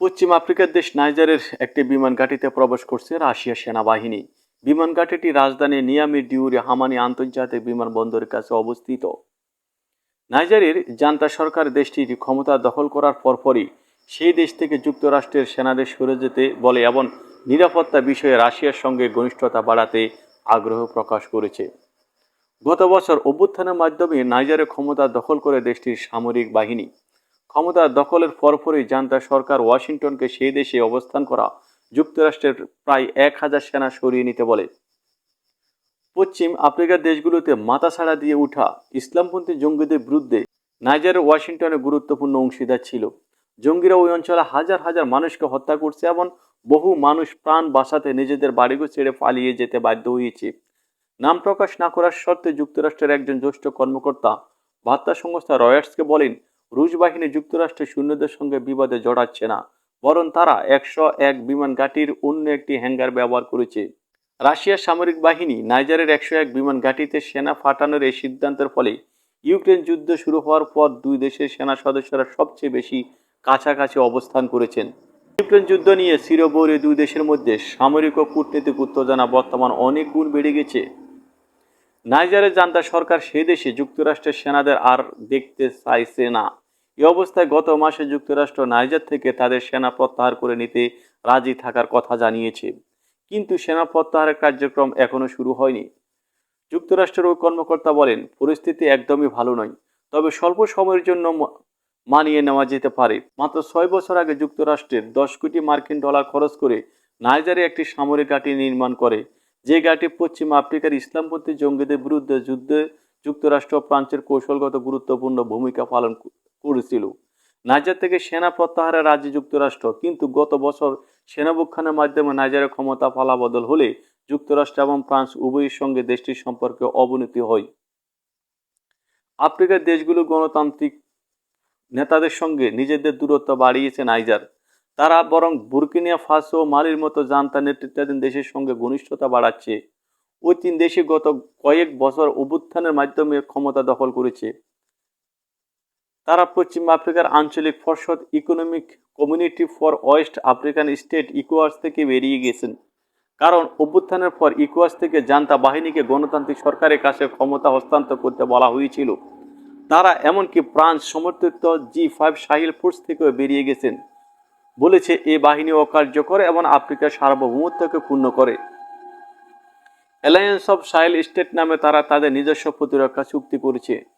পশ্চিম আফ্রিকার দেশ নাইজারের একটি বিমান ঘাঁটিতে প্রবেশ করছে রাশিয়া সেনাবাহিনী। বিমান ঘাঁটিটি রাজধানী নিয়ামি ডিউরি হামানি আন্তর্জাতিক বিমানবন্দরের কাছে অবস্থিত। নাইজারের জান্তা সরকার দেশটির ক্ষমতা দখল করার পরপরই সেই দেশ থেকে যুক্তরাষ্ট্রের সেনাদের সরে যেতে বলে এবং নিরাপত্তা বিষয়ে রাশিয়ার সঙ্গে ঘনিষ্ঠতা বাড়াতে আগ্রহ প্রকাশ করেছে। গত বছর অভ্যুত্থানের মাধ্যমে নাইজারের ক্ষমতা দখল করে দেশটির সামরিক বাহিনী ক্ষমতা দখলের পরপরই জান্তা সরকার ওয়াশিংটনকে সেই দেশে অবস্থান করা যুক্তরাষ্ট্রের প্রায় এক হাজার সেনা সরিয়ে নিতে বলে। পশ্চিম আফ্রিকার দেশগুলোতে মাথাছাড়া দিয়ে ওঠা ইসলামপন্থী জঙ্গিদের বিরুদ্ধে নাইজারের ওয়াশিংটনে গুরুত্বপূর্ণ অংশীদার ছিল। জঙ্গিরা ওই অঞ্চলে হাজার হাজার মানুষকে হত্যা করছে এবং বহু মানুষ প্রাণ বাঁচাতে নিজেদের বাড়িঘর ছেড়ে পালিয়ে যেতে বাধ্য হয়েছে। নাম প্রকাশ না করার শর্তে যুক্তরাষ্ট্রের একজন জ্যেষ্ঠ কর্মকর্তা বার্তা সংস্থা রয়ার্সকে বলেন রুশ বাহিনী যুক্তরাষ্ট্রের সৈন্যদের সঙ্গে বিবাদে জড়াচ্ছে না, বরং তারা একশো এক বিমান ঘাঁটির অন্য একটি হ্যাঙ্গার ব্যবহার করেছে। রাশিয়ার সামরিক বাহিনী নাইজারের একশো এক বিমান ঘাঁটিতে সেনা ফাটানোর এই সিদ্ধান্তের ফলে ইউক্রেন যুদ্ধ শুরু হওয়ার পর দুই দেশের সেনা সদস্যরা সবচেয়ে বেশি কাছাকাছি অবস্থান করেছেন। ইউক্রেন যুদ্ধ নিয়ে সিরোবৌরি দুই দেশের মধ্যে সামরিক ও কূটনৈতিক উত্তেজনা বর্তমান অনেক গুণ বেড়ে গেছে। নাইজারে জান্তা সরকার সে দেশে যুক্তরাষ্ট্রের সেনাদের আর দেখতে চাইছে না। এ অবস্থায় গত মাসে যুক্তরাষ্ট্র নাইজার থেকে তাদের সেনা প্রত্যাহার করে নিতে রাজি থাকার কথা জানিয়েছে। কিন্তু সেনা প্রত্যাহারের কার্যক্রম এখনও শুরু হয়নি। যুক্তরাষ্ট্রের ওই কর্মকর্তা বলেন, পরিস্থিতি একদমই ভালো নয়, তবে স্বল্প সময়ের জন্য মানিয়ে নেওয়া যেতে পারে। মাত্র ছয় বছর আগে যুক্তরাষ্ট্রের দশ কোটি মার্কিন ডলার খরচ করে নাইজারে একটি সামরিক ঘাঁটি নির্মাণ করে। যে ঘাঁটি পশ্চিম আফ্রিকার ইসলামপন্থী জঙ্গিদের বিরুদ্ধে যুদ্ধে যুক্তরাষ্ট্র ফ্রান্সের কৌশলগত গুরুত্বপূর্ণ ভূমিকা পালন করেছিল। নাইজার থেকে সেনা প্রত্যাহারের রাজ্যে যুক্তরাষ্ট্র, কিন্তু গত বছর সেনাবুখানের মাধ্যমে নাইজারের ক্ষমতা পালাবদল হলে যুক্তরাষ্ট্র এবং ফ্রান্স উভয়ের সঙ্গে দেশটির সম্পর্কে অবনতি হয়। আফ্রিকার দেশগুলো গণতান্ত্রিক নেতাদের সঙ্গে নিজেদের দূরত্ব বাড়িয়েছে নাইজার। তারা বরং বুর্কিনিয়া ফাসো, মালির মতো জান্তা নেতৃত্বাধীন দেশের সঙ্গে ঘনিষ্ঠতা বাড়াচ্ছে। ওই তিন দেশে গত কয়েক বছর অভ্যুত্থানের মাধ্যমে ক্ষমতা দখল করেছে। তারা পশ্চিম আফ্রিকার আঞ্চলিক ফরসদ Economic Community for West African State equals থেকে বেরিয়ে গেছেন। কারণ অভ্যুত্থানের পর ইকোয়াস থেকে জান্তা বাহিনীকে গণতান্ত্রিক সরকারের কাছে ক্ষমতা হস্তান্তর করতে বলা হয়েছিল। তারা এমনকি ফ্রান্স সমর্থিত জি ফাইভ সাহিল ফোর্স থেকেও বেরিয়ে গেছেন। বলেছে, এ বাহিনী অকার্যকর এবং আফ্রিকার সার্বভৌমত্বকে পূর্ণ করে। অ্যালায়েন্স অব সাহেল স্টেট নামে তারা তাদের নিজস্ব প্রতিরক্ষা চুক্তি করেছে।